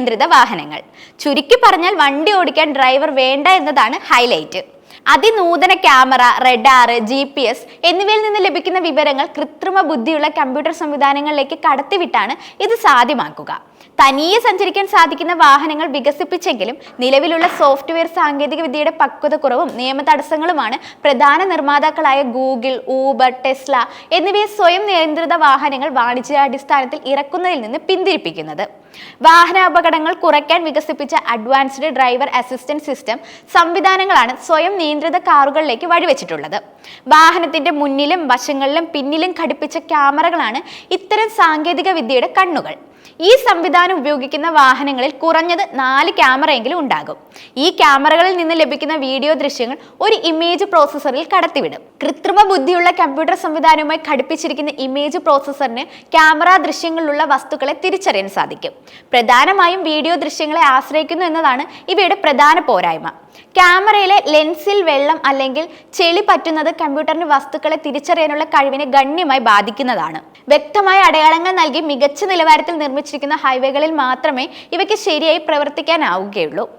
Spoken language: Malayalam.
നിയന്ത്രിത വാഹനങ്ങൾ. ചുരുക്കി പറഞ്ഞാൽ വണ്ടി ഓടിക്കാൻ ഡ്രൈവർ വേണ്ട എന്നതാണ് highlight അതിനൂതന camera radar G P S എന്നിവയിൽ നിന്ന് ലഭിക്കുന്ന വിവരങ്ങൾ കൃത്രിമ ബുദ്ധിയുള്ള കമ്പ്യൂട്ടർ സംവിധാനങ്ങളിലേക്ക് കടത്തിവിട്ടാണ് ഇത് സാധ്യമാക്കുക. തനിയെ സഞ്ചരിക്കാൻ സാധിക്കുന്ന വാഹനങ്ങൾ വികസിപ്പിച്ചെങ്കിലും നിലവിലുള്ള സോഫ്റ്റ്വെയർ സാങ്കേതിക വിദ്യയുടെ പക്വത കുറവും നിയമ തടസ്സങ്ങളുമാണ് പ്രധാന നിർമ്മാതാക്കളായ ഗൂഗിൾ ഊബർ ടെസ്ല എന്നിവയെ സ്വയം നിയന്ത്രിത വാഹനങ്ങൾ വാണിജ്യാടിസ്ഥാനത്തിൽ ഇറക്കുന്നതിൽ നിന്ന് പിന്തിരിപ്പിക്കുന്നത്. വാഹന അപകടങ്ങൾ കുറയ്ക്കാൻ വികസിപ്പിച്ച അഡ്വാൻസ്ഡ് ഡ്രൈവർ അസിസ്റ്റന്റ് സിസ്റ്റം സംവിധാനങ്ങളാണ് സ്വയം നിയന്ത്രിത കാറുകളിലേക്ക് വഴിവെച്ചിട്ടുള്ളത്. വാഹനത്തിന്റെ മുന്നിലും വശങ്ങളിലും പിന്നിലും ഘടിപ്പിച്ച ക്യാമറകളാണ് ഇത്തരം സാങ്കേതിക വിദ്യയുടെ കണ്ണുകൾ. ഈ സംവിധാനം ഉപയോഗിക്കുന്ന വാഹനങ്ങളിൽ കുറഞ്ഞത് നാല് ക്യാമറയെങ്കിലും ഉണ്ടാകും. ഈ ക്യാമറകളിൽ നിന്ന് ലഭിക്കുന്ന വീഡിയോ ദൃശ്യങ്ങൾ ഒരു ഇമേജ് പ്രോസസ്സറിൽ കടത്തിവിടും. കൃത്രിമ ബുദ്ധിയുള്ള കമ്പ്യൂട്ടർ സംവിധാനവുമായി ഘടിപ്പിച്ചിരിക്കുന്ന ഇമേജ് പ്രോസസ്സറിന് ക്യാമറ ദൃശ്യങ്ങളിലുള്ള വസ്തുക്കളെ തിരിച്ചറിയാൻ സാധിക്കും. പ്രധാനമായും വീഡിയോ ദൃശ്യങ്ങളെ ആശ്രയിക്കുന്നു എന്നതാണ് ഇവയുടെ പ്രധാന പോരായ്മ. ക്യാമറയിലെ ലെൻസിൽ വെള്ളം അല്ലെങ്കിൽ ചെളി പറ്റുന്നത് കമ്പ്യൂട്ടറിന് വസ്തുക്കളെ തിരിച്ചറിയാനുള്ള കഴിവിനെ ഗണ്യമായി ബാധിക്കുന്നതാണ്. വ്യക്തമായ അടയാളങ്ങൾ നൽകി മികച്ച നിലവാരത്തിൽ നിർമ്മിച്ചിരിക്കുന്ന ഹൈവേകളിൽ മാത്രമേ ഇവയ്ക്ക് ശരിയായി പ്രവർത്തിക്കാനാവുകയുള്ളൂ.